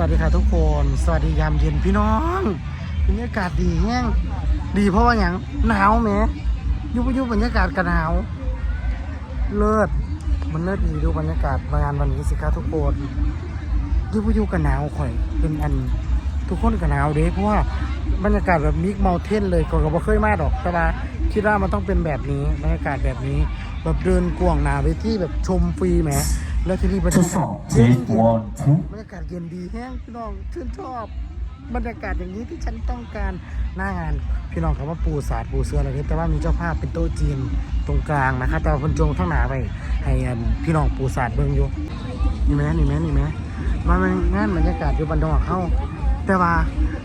วัสดีค่ะทุกคน สวัสดียามเย็นพี่น้องบรรยากาศดีแห้งดีเพราะว่าอย่างหนาวแหมยุบยุบบรรยากาศกระหนาว เลิศมันเลิศดีดูบรรยากาศงานวันนี้สิคะทุกคนยุบยุบกระหนาวข่อยเป็นอันทุกคนกระหนาวเด้เพราะว่าบรรยากาศแบบมิกเมาเทนเลยก่อนก็บ่เคยมาดอกแต่ว่าคิดว่ามันต้องเป็นแบบนี้บรรยากาศแบบนี้ แบบเดินกวางหนาเวทีแบบชมฟรีแหม แล้วที่นี่บรรทยาดสกาอศบเทสวันทูบรรยากาศเย็นดีแห้งพี่น้องชื่นชอบบรรยากาศอย่างนี้ที่ฉันต้องการหน้างาน พี่น้องคำว่าปูสาดปูเสืออะไรนี้แต่ว่ามีเจ้าภาพเป็นโต๊ะจีนตรงกลางนะคะแต่ว่าคนจงทั้งหนาไปให้อันพี่น้องปูสาดเบิ่งอยู่นี่ไหมนี่ไหมนี่ไหมมาเป็นงานบรรยากาศอยู่บันดอกเข้า แต่ว่า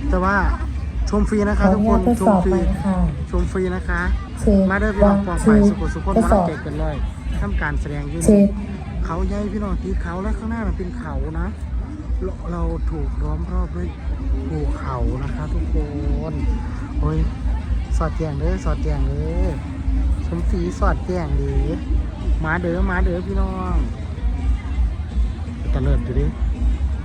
แต่ว่าชมฟรีนะขคะออทุกนุคญานตทดชสมอบฟรีใหม่ค่ะชมฟรีนะคะเช็คมาเด้อพี่น้องปองไปวันสุขุสุขคนทดมาสลัองบเกตกันเลยทำการแสดงอยืน เขาใหญ่พี่น้องที่เขาและข้างหน้ามันเป็นเขานะเราเราถูกล้อมรอบด้วยภูเขานะคะ ทุกคนโอ้ยสอดแจงเลยสอดแจงเลยชมสีสอดแจงดีมาเด้อมาเด้อพี่น้องตะเลิดอยู่ดิ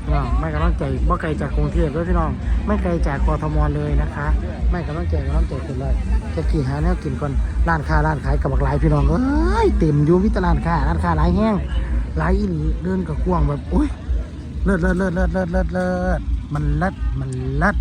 พี่น้องไม่กำลังใจบ่ไกลจากกรุงเทพด้วยพี่น้อง ไม่ไกลจากกทมเลยนะคะ ไม่กำลังใจกำลังใจขึ้นเลยจะขี่หาแนวกินก่อนร้านค้าร้านขายกับบักหลายพี่น้องเอ้ยเต็มอยู่มิตรร้านค้าร้านค้าหลายแห้ง ไล่หลีเดินกับกวางแบบโอ้ยเลิศเลิศเลิศเลิศเลิศเลิศเลิศมันเลิศมันเลิศ